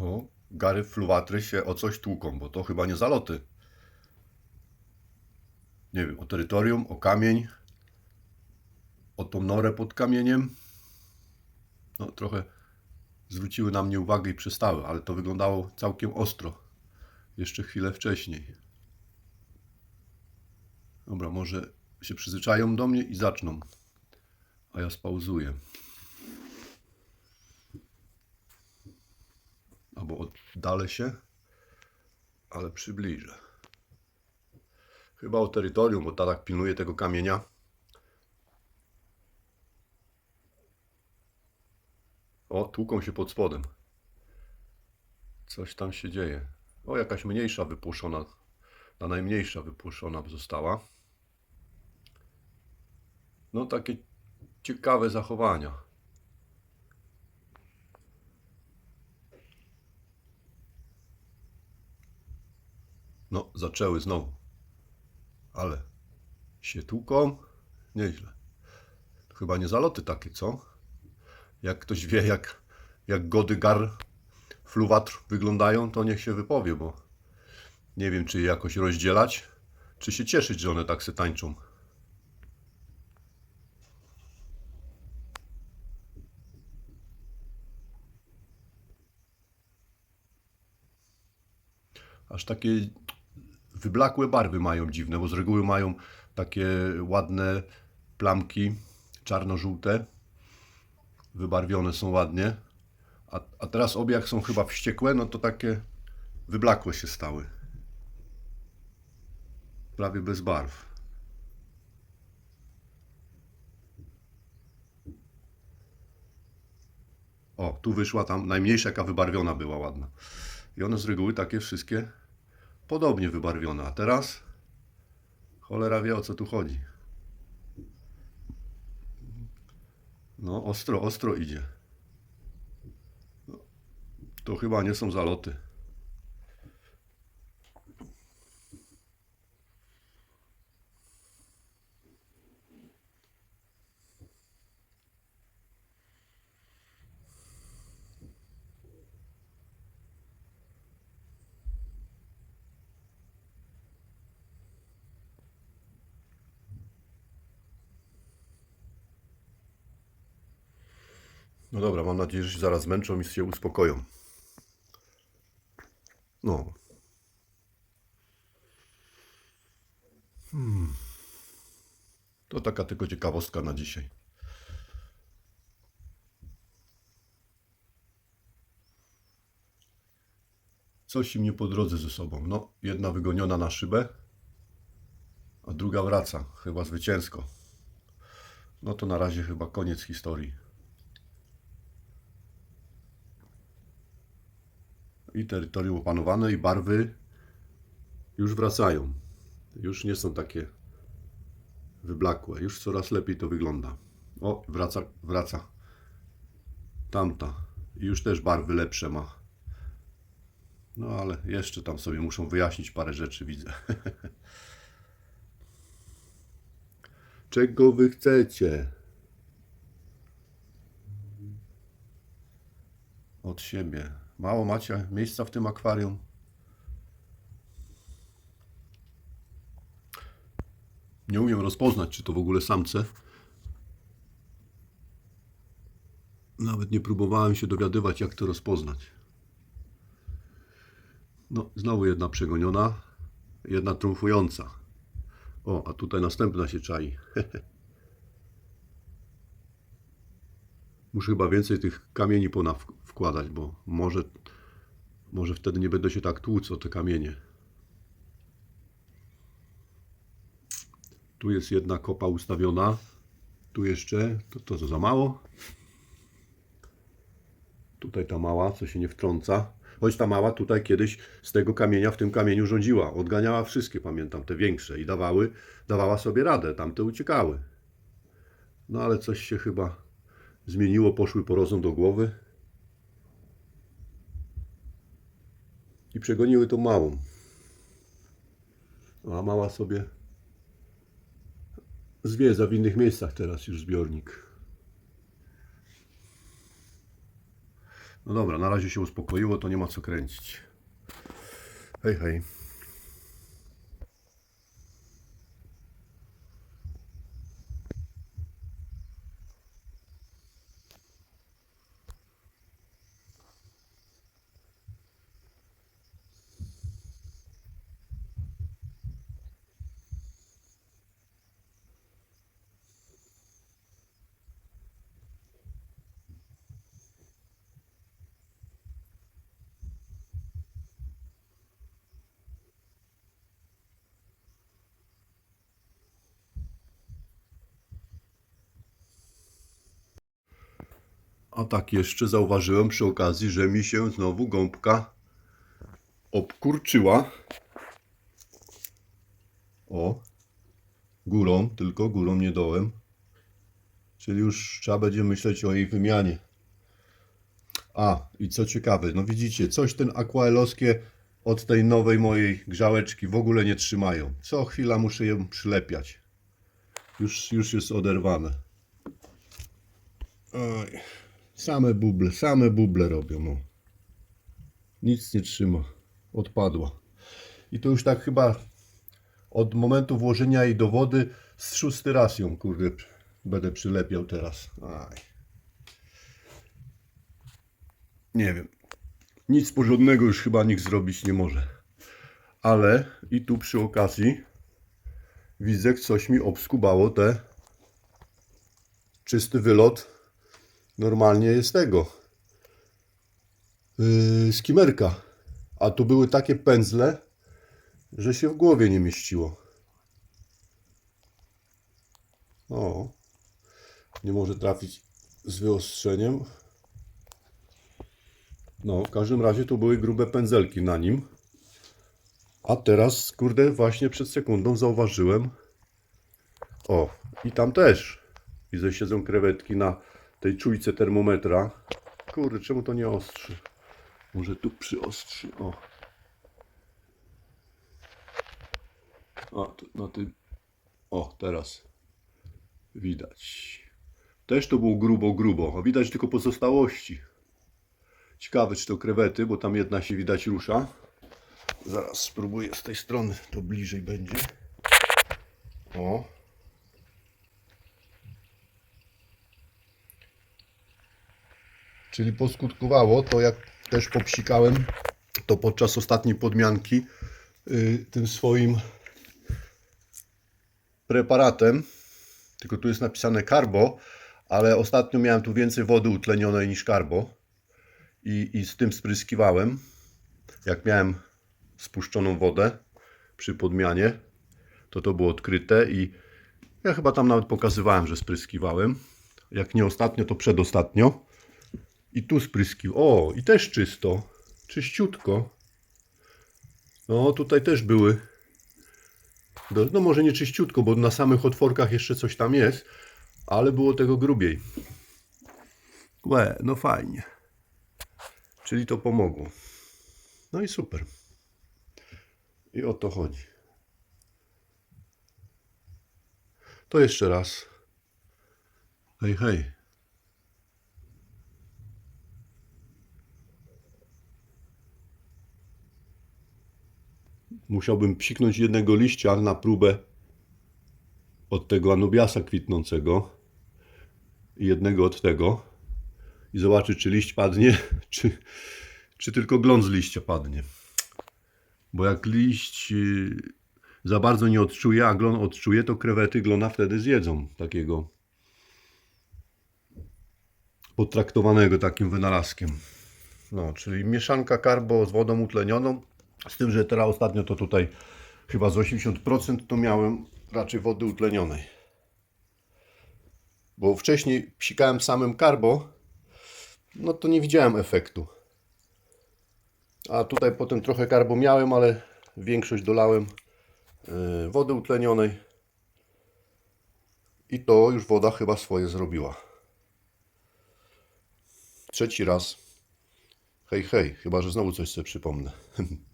O, gary fluwatry się o coś tłuką, bo to chyba nie zaloty. Nie wiem, o terytorium, o kamień, o tą norę pod kamieniem. No, trochę zwróciły na mnie uwagę i przestały, ale to wyglądało całkiem ostro. Jeszcze chwilę wcześniej. Dobra, może się przyzwyczają do mnie i zaczną. A ja spauzuję. Albo oddalę się, ale przybliżę. Chyba o terytorium, bo tatak pilnuje tego kamienia. O, tłuką się pod spodem. Coś tam się dzieje. O, jakaś mniejsza wypłoszona. Ta najmniejsza wypłoszona została. No, takie ciekawe zachowania. No, zaczęły znowu. Ale się tłuką. Nieźle. Chyba nie zaloty takie, co? Jak ktoś wie, jak, jak gody gar fluwatr wyglądają, to niech się wypowie, bo nie wiem, czy je jakoś rozdzielać, czy się cieszyć, że one tak se tańczą. Aż takie wyblakłe barwy mają dziwne, bo z reguły mają takie ładne plamki czarno-żółte. Wybarwione są ładnie. A, a teraz obie jak są chyba wściekłe, no to takie wyblakłe się stały. Prawie bez barw. O, tu wyszła tam najmniejsza jaka wybarwiona była ładna. I one z reguły takie wszystkie podobnie wybarwione. A teraz cholera wie o co tu chodzi. No, ostro, ostro idzie. No, To chyba nie są zaloty. No dobra, mam nadzieję, że się zaraz zmęczą i się uspokoją. No. Hmm. To taka tylko ciekawostka na dzisiaj. Coś im nie po drodze ze sobą. No, jedna wygoniona na szybę, a druga wraca, chyba zwycięsko. No to na razie chyba koniec historii. I terytorium opanowane i barwy już wracają. Już nie są takie wyblakłe. Już coraz lepiej to wygląda. O, wraca, wraca tamta. I już też barwy lepsze ma. No ale jeszcze tam sobie muszą wyjaśnić parę rzeczy, widzę. Czego wy chcecie? Od siebie. Mało macie miejsca w tym akwarium. Nie umiem rozpoznać, czy to w ogóle samce. Nawet nie próbowałem się dowiadywać, jak to rozpoznać. No, znowu jedna przegoniona, jedna triumfująca. O, a tutaj następna się czai. Muszę chyba więcej tych kamieni wkładać, bo może, może wtedy nie będę się tak tłuc o te kamienie. Tu jest jedna kopa ustawiona. Tu jeszcze, to, to za mało. Tutaj ta mała, co się nie wtrąca. Choć ta mała tutaj kiedyś z tego kamienia w tym kamieniu rządziła. Odganiała wszystkie, pamiętam, te większe i dawały, dawała sobie radę. Tamte uciekały. No ale coś się chyba zmieniło, poszły po rozum do głowy i przegoniły tą małą. A mała sobie zwiedza w innych miejscach teraz już zbiornik. No dobra, na razie się uspokoiło, to nie ma co kręcić. Hej, hej. A tak jeszcze zauważyłem przy okazji, że mi się znowu gąbka obkurczyła. O, górą, tylko górą, nie dołem. Czyli już trzeba będzie myśleć o jej wymianie. A, i co ciekawe, no widzicie, coś ten aquaelowskie od tej nowej mojej grzałeczki w ogóle nie trzymają. Co chwila muszę ją przylepiać. Już, już jest oderwane. Oj. Same buble, same buble robią. No. Nic nie trzyma. Odpadła. I to już tak chyba od momentu włożenia jej do wody z szósty raz ją kurde będę przylepiał teraz. Aj. Nie wiem. Nic porządnego już chyba nikt zrobić nie może. Ale i tu przy okazji widzę, coś mi obskubało te czysty wylot normalnie jest tego yy, skimerka. A tu były takie pędzle, że się w głowie nie mieściło. O, nie może trafić z wyostrzeniem. No, w każdym razie tu były grube pędzelki na nim. A teraz, kurde, właśnie przed sekundą zauważyłem. O, i tam też. Widzę, siedzą krewetki na tej czujce termometra. Kurde, czemu to nie ostrzy? Może tu przyostrzy. O. A, tu, na tym. O, teraz. Widać. Też to było grubo, grubo. A widać tylko pozostałości. Ciekawe, czy to krewety, bo tam jedna się widać rusza. Zaraz spróbuję z tej strony, to bliżej będzie. O. Czyli poskutkowało to, jak też popsikałem, to podczas ostatniej podmianki y, tym swoim preparatem. Tylko tu jest napisane carbo, ale ostatnio miałem tu więcej wody utlenionej niż carbo i, i z tym spryskiwałem. Jak miałem spuszczoną wodę przy podmianie, to to było odkryte i ja chyba tam nawet pokazywałem, że spryskiwałem. Jak nie ostatnio, to przedostatnio. I tu spryskił. O, i też czysto. Czyściutko. No, tutaj też były. No, może nie czyściutko, bo na samych otworkach jeszcze coś tam jest, ale było tego grubiej. Łe, no fajnie. Czyli to pomogło. No i super. I o to chodzi. To jeszcze raz. Hej, hej. Musiałbym psiknąć jednego liścia na próbę od tego anubiasa kwitnącego i jednego od tego i zobaczyć, czy liść padnie, czy, czy tylko gląd z liścia padnie. Bo jak liść y, za bardzo nie odczuje, a glon odczuje, to krewety glona wtedy zjedzą takiego potraktowanego takim wynalazkiem. No, czyli mieszanka karbo z wodą utlenioną, z tym, że teraz ostatnio to tutaj chyba z 80% to miałem raczej wody utlenionej. Bo wcześniej psikałem samym karbo, no to nie widziałem efektu. A tutaj potem trochę karbo miałem, ale większość dolałem e, wody utlenionej. I to już woda chyba swoje zrobiła. Trzeci raz. Hej, hej, chyba że znowu coś sobie przypomnę.